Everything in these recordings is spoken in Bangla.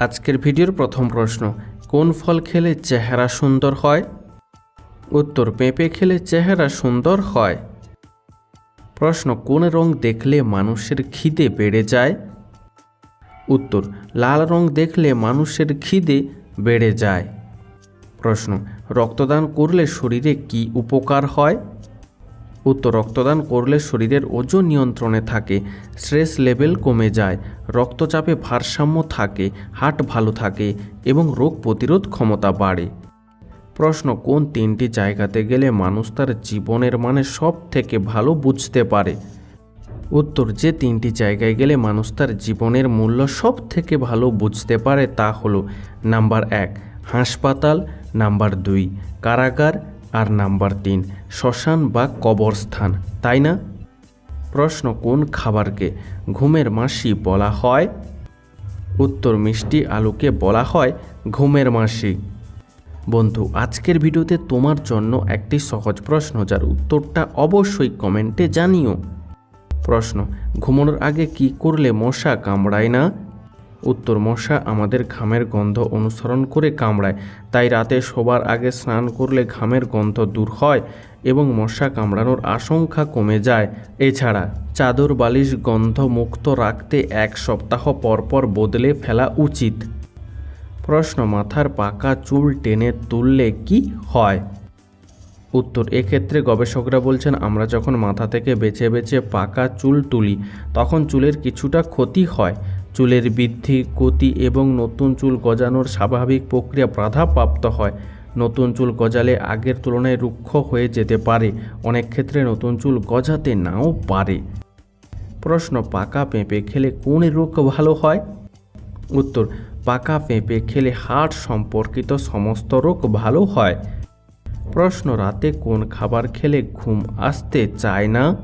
আজকের ভিডিওর প্রথম প্রশ্ন, কোন ফল খেলে চেহারা সুন্দর হয়? উত্তর, পেঁপে খেলে চেহারা সুন্দর হয়। প্রশ্ন, কোন রং দেখলে মানুষের খিদে বেড়ে যায়? উত্তর, লাল রং দেখলে মানুষের খিদে বেড়ে যায়। প্রশ্ন, রক্তদান করলে শরীরে কি উপকার হয়? উত্তর রক্তদান করলে শরীরের ওজন নিয়ন্ত্রণে থাকে, স্ট্রেস লেভেল কমে যায়, রক্তচাপে ভারসাম্য থাকে হার্ট ভালো থাকে এবং রোগ প্রতিরোধ ক্ষমতা বাড়ে। প্রশ্ন, কোন তিনটি জায়গাতে গেলে মানুষ তার জীবনের মানে সব থেকে ভালো বুঝতে পারে? উত্তর, যে তিনটি জায়গায় গেলে মানুষ তার জীবনের মূল্য সব থেকে ভালো বুঝতে পারে তা হলো, নাম্বার এক, হাসপাতাল, নাম্বার দুই, কারাগার আর নাম্বার তিন, শ্মশান বা কবরস্থান, তাই না? প্রশ্ন, কোন খাবারকে ঘুমের মাসি বলা হয়? উত্তর, মিষ্টি আলুকে বলা হয় ঘুমের মাসি। বন্ধু, আজকের ভিডিওতে তোমার জন্য একটি সহজ প্রশ্ন, যার উত্তরটা অবশ্যই কমেন্টে জানিও। প্রশ্ন, ঘুমানোর আগে কি করলে মশা কামড়ায় না? উত্তর মশা আমাদের ঘামের গন্ধ অনুসরণ করে কামড়ায়। তাই রাতে শোবার আগে স্নান করলে ঘামের গন্ধ দূর হয় এবং মশা কামড়ানোর আশঙ্কা কমে যায়। এছাড়া চাদর, বালিশ গন্ধ মুক্ত রাখতে এক সপ্তাহ পর পর বদলে ফেলা উচিত। প্রশ্ন, মাথার পাকা চুল টেনে তুললে কি হয়? উত্তর, এক্ষেত্রে গবেষকরা বলছেন, আমরা যখন মাথা থেকে বেছে বেছে পাকা চুল তুলি, তখন চুলের কিছুটা ক্ষতি হয়। চুলের বৃদ্ধি গতি এবং নতুন চুল গজানোর স্বাভাবিক প্রক্রিয়া বাধাপ্রাপ্ত হয়। নতুন চুল গজালে আগের তুলনায় রুক্ষ হয়ে যেতে পারে। অনেক ক্ষেত্রে নতুন চুল গজাতে নাও পারে। প্রশ্ন, পাকা পেঁপে খেলে কোন রোগ ভালো হয়? উত্তর, পাকা পেঁপে খেলে হার্ট সম্পর্কিত সমস্ত রোগ ভালো হয়। প্রশ্ন, রাতে কোন খাবার খেলে ঘুম আসতে চায় না?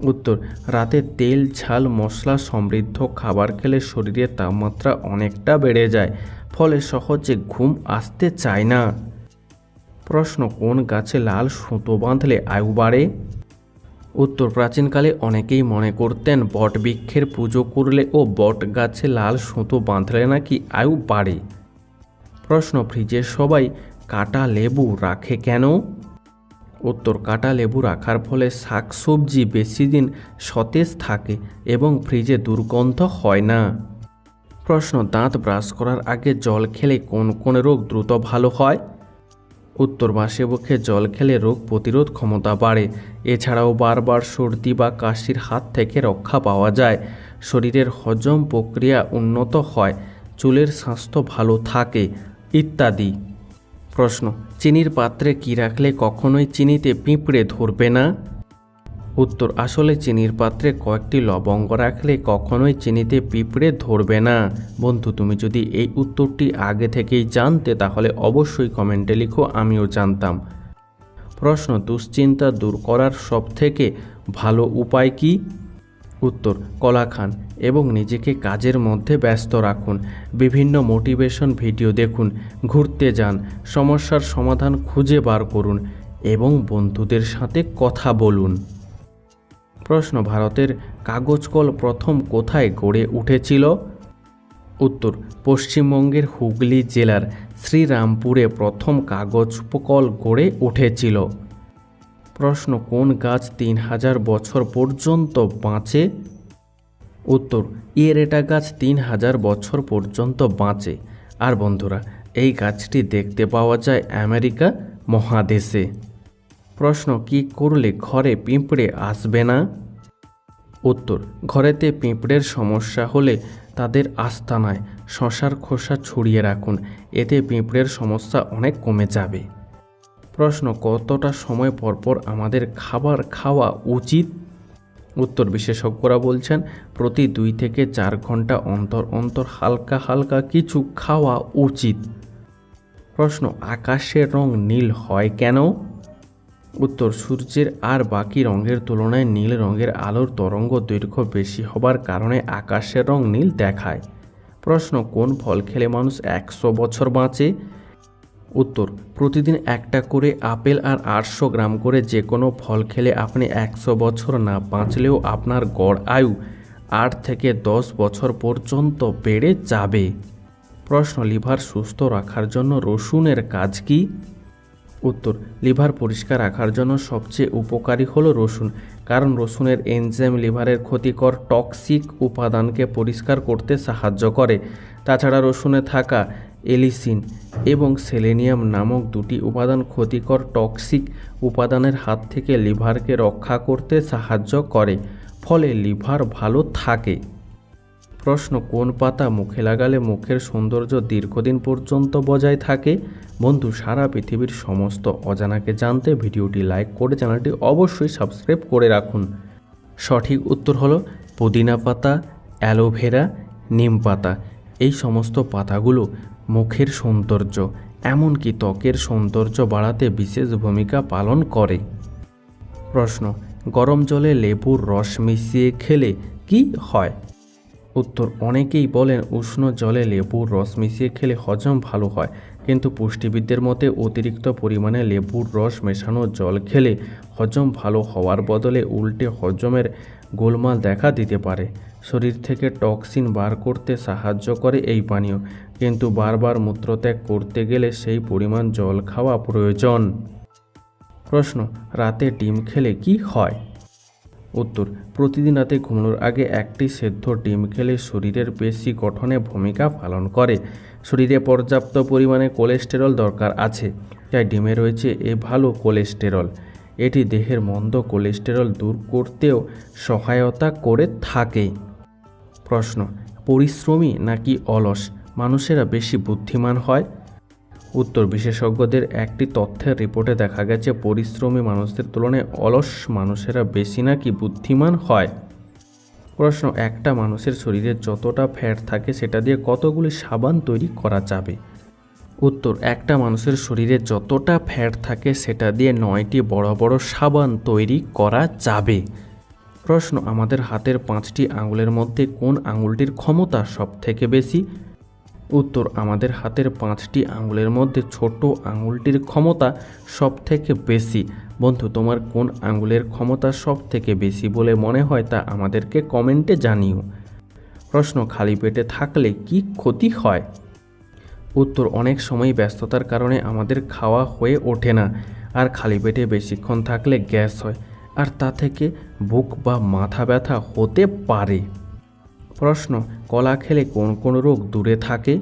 উত্তর, রাতে তেল, ঝাল, মশলা, সমৃদ্ধ খাবার খেলে শরীরের তাপমাত্রা অনেকটা বেড়ে যায়, ফলে সহজে ঘুম আসতে চায় না। প্রশ্ন, কোন গাছে লাল সুতো বাঁধলে আয়ু বাড়ে? উত্তর, প্রাচীনকালে অনেকেই মনে করতেন বট বৃক্ষের পুজো করলে ও বট গাছে লাল সুতো বাঁধলে নাকি আয়ু বাড়ে। প্রশ্ন ফ্রিজে সবাই কাটা লেবু রাখে কেন? উত্তর কাটা লেবু রাখার ফলে শাকসবজি বেশি দিন সতেজ থাকে এবং ফ্রিজে দুর্গন্ধ হয় না। প্রশ্ন, দাঁত ব্রাশ করার আগে জল খেলে কোন কোন রোগ দ্রুত ভালো হয়? উত্তর বাসে বক্ষে জল খেলে রোগ প্রতিরোধ ক্ষমতা বাড়ে। এছাড়াও বারবার সর্দি বা কাশির হাত থেকে রক্ষা পাওয়া যায়। শরীরের হজম প্রক্রিয়া উন্নত হয়। চুলের স্বাস্থ্য ভালো থাকে ইত্যাদি। প্রশ্ন, চিনির পাত্রে কি রাখলে কখনোই চিনিতে পিঁপড়ে ধরবে না? উত্তর, আসলে চিনির পাত্রে কয়েকটি লবঙ্গ রাখলে কখনোই চিনিতে পিঁপড়ে ধরবে না। বন্ধু, তুমি যদি এই উত্তরটি আগে থেকেই জানতে, তাহলে অবশ্যই কমেন্টে লিখো, আমিও জানতাম। প্রশ্ন, দুশ্চিন্তা দূর করার সবথেকে ভালো উপায় কি? উত্তর কলা খান এবং নিজেকে কাজের মধ্যে ব্যস্ত রাখুন। বিভিন্ন মোটিভেশন ভিডিও দেখুন, ঘুরতে যান, সমস্যার সমাধান খুঁজে বার করুন এবং বন্ধুদের সাথে কথা বলুন। প্রশ্ন, ভারতের কাগজ কল প্রথম কোথায় গড়ে উঠেছিল? উত্তর, পশ্চিমবঙ্গের হুগলি জেলার শ্রীরামপুরে প্রথম কাগজ কল গড়ে উঠেছিল। প্রশ্ন, কোন গাছ তিন হাজার বছর পর্যন্ত বাঁচে? উত্তর, ইয়েরেটা গাছ তিন হাজার বছর পর্যন্ত বাঁচে। আর বন্ধুরা, এই গাছটি দেখতে পাওয়া যায় আমেরিকা মহাদেশে। প্রশ্ন, কি করলে ঘরে পিঁপড়ে আসবে না? উত্তর, ঘরেতে পিঁপড়ের সমস্যা হলে তাদের আস্তানায় শশার খোসা ছড়িয়ে রাখুন। এতে পিঁপড়ের সমস্যা অনেক কমে যাবে। প্রশ্ন, কতটা সময় পরপর আমাদের খাবার খাওয়া উচিত? উত্তর বিশেষজ্ঞরা বলছেন, প্রতি দুই থেকে চার ঘণ্টা অন্তর অন্তর হালকা হালকা কিছু খাওয়া উচিত। প্রশ্ন, আকাশের রং নীল হয় কেন? উত্তর, সূর্যের আর বাকি রঙের তুলনায় নীল রঙের আলোর তরঙ্গ দৈর্ঘ্য বেশি হবার কারণে আকাশের রং নীল দেখায়। প্রশ্ন, কোন ফল খেলে মানুষ একশো বছর বাঁচে? উত্তর, প্রতিদিন একটা করে আপেল আর আটশো গ্রাম করে যে কোনো ফল খেলে আপনি একশো বছর না বাঁচলেও আপনার গড় আয়ু আট থেকে দশ বছর পর্যন্ত বেড়ে যাবে। প্রশ্ন, লিভার সুস্থ রাখার জন্য রসুনের কাজ কি? উত্তর, লিভার পরিষ্কার রাখার জন্য সবচেয়ে উপকারী হলো রসুন, কারণ রসুনের এনজাইম লিভারের ক্ষতিকর টক্সিক উপাদানকে পরিষ্কার করতে সাহায্য করে। তাছাড়া রসুনে থাকা এলিসিন এবং সেলেনিয়াম নামক দুটি উপাদান ক্ষতিকর টক্সিক উপাদানের হাত থেকে লিভারকে রক্ষা করতে সাহায্য করে, ফলে লিভার ভালো থাকে। প্রশ্ন, কোন পাতা মুখে লাগালে মুখের সৌন্দর্য দীর্ঘদিন পর্যন্ত বজায় থাকে? বন্ধু, সারা পৃথিবীর সমস্ত অজানাকে জানতে ভিডিওটি লাইক করে চ্যানেলটি অবশ্যই সাবস্ক্রাইব করে রাখুন। সঠিক উত্তর হলো পুদিনা পাতা, অ্যালোভেরা, নিম পাতা। এই সমস্ত পাতাগুলো মুখের সৌন্দর্য, এমনকি ত্বকের সৌন্দর্য বাড়াতে বিশেষ ভূমিকা পালন করে। প্রশ্ন, গরম জলে লেবুর রস মিশিয়ে খেলে কি হয়? উত্তর, অনেকেই বলেন উষ্ণ জলে লেবুর রস মিশিয়ে খেলে হজম ভালো হয়, কিন্তু পুষ্টিবিদদের মতে অতিরিক্ত পরিমাণে লেবুর রস মেশানো জল খেলে হজম ভালো হওয়ার বদলে উল্টে হজমের গোলমাল দেখা দিতে পারে। শরীর থেকে টক্সিন বার করতে সাহায্য করে এই পানীয়। কিন্তু বারবার মূত্রত্যাগ করতে গেলে সেই পরিমাণ জল খাওয়া প্রয়োজন। প্রশ্ন, রাতে ডিম খেলে কি হয়? উত্তর, প্রতিদিন রাতে ঘুমানোর আগে একটি সেদ্ধ ডিম খেলে শরীরের পেশি গঠনে ভূমিকা পালন করে। শরীরে পর্যাপ্ত পরিমাণে কোলেস্টেরল দরকার আছে, তাই ডিমে রয়েছে এ ভালো কোলেস্টেরল। এটি দেহের মন্দ কোলেস্টেরল দূর করতেও সহায়তা করে থাকে। প্রশ্ন, পরিশ্রমী নাকি অলস? মানুষেরা বেশি বুদ্ধিমান হয়। উত্তর বিশেষজ্ঞদের একটি তথ্যের রিপোর্টে দেখা গেছে, পরিশ্রমী মানুষদের তুলনায় অলস মানুষেরা বেশি নাকি বুদ্ধিমান হয়। প্রশ্ন, একটা মানুষের শরীরে যতটা ফ্যাট থাকে সেটা দিয়ে কতগুলি সাবান তৈরি করা যাবে? উত্তর, একটা মানুষের শরীরে যতটা ফ্যাট থাকে সেটা দিয়ে নয়টি বড় বড় সাবান তৈরি করা যাবে। প্রশ্ন, আমাদের হাতের পাঁচটি আঙুলের মধ্যে কোন আঙুলটির ক্ষমতা সব থেকে বেশি? উত্তর, আমাদের হাতের পাঁচটি আঙুলের মধ্যে ছোট আঙুলটির ক্ষমতা সব থেকে বেশি। বন্ধু, তোমার কোন আঙুলের ক্ষমতা সব থেকে বেশি বলে মনে হয় তা আমাদেরকে কমেন্টে জানিও। প্রশ্ন, খালি পেটে থাকলে কি ক্ষতি হয়? উত্তর, অনেক সময় ব্যস্ততার কারণে আমাদের খাওয়া হয়ে ওঠে না, আর খালি পেটে বেশিক্ষণ থাকলে গ্যাস হয়, আর তা থেকে বুক বা মাথা ব্যথা হতে পারে। প্রশ্ন, কলা খেলে কোন কোন রোগ দূরে থাকে?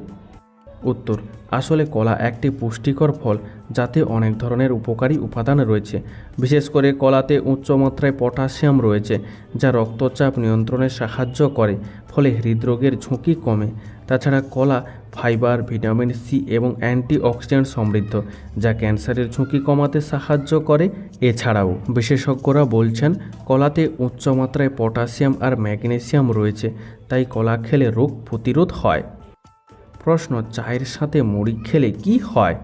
উত্তর, আসলে কলা একটি পুষ্টিকর ফল যাতে অনেক ধরনের উপকারী উপাদান রয়েছে। বিশেষ করে কলাতে উচ্চমাত্রায় পটাশিয়াম রয়েছে, যা রক্তচাপ নিয়ন্ত্রণে সাহায্য করে, ফলে হৃদরোগের ঝুঁকি কমে। তাছাড়া কলা ফাইবার, ভিটামিন সি এবং অ্যান্টিঅক্সিডেন্ট সমৃদ্ধ, যা ক্যান্সারের ঝুঁকি কমাতে সাহায্য করে। এছাড়াও বিশেষজ্ঞরা বলছেন, কলাতে উচ্চ মাত্রায় পটাশিয়াম আর ম্যাগনেসিয়াম রয়েছে, তাই কলা খেলে রোগ প্রতিরোধ হয়। প্রশ্ন, চায়ের সাথে মুড়ি খেলে কি হয়?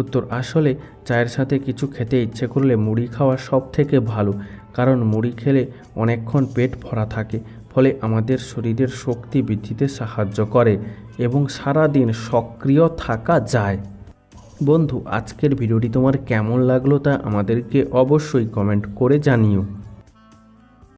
উত্তর, আসলে চায়ের সাথে কিছু খেতে ইচ্ছে করলে মুড়ি খাওয়া সব থেকে ভালো, কারণ মুড়ি খেলে অনেকক্ষণ পেট ভরা থাকে। ফলে আমাদের শরীরের শক্তি বৃদ্ধিতে সাহায্য করে এবং সারা দিন সক্রিয় থাকা যায়। বন্ধু, আজকের ভিডিওটি তোমার কেমন লাগল তা আমাদেরকে অবশ্যই কমেন্ট করে জানিও।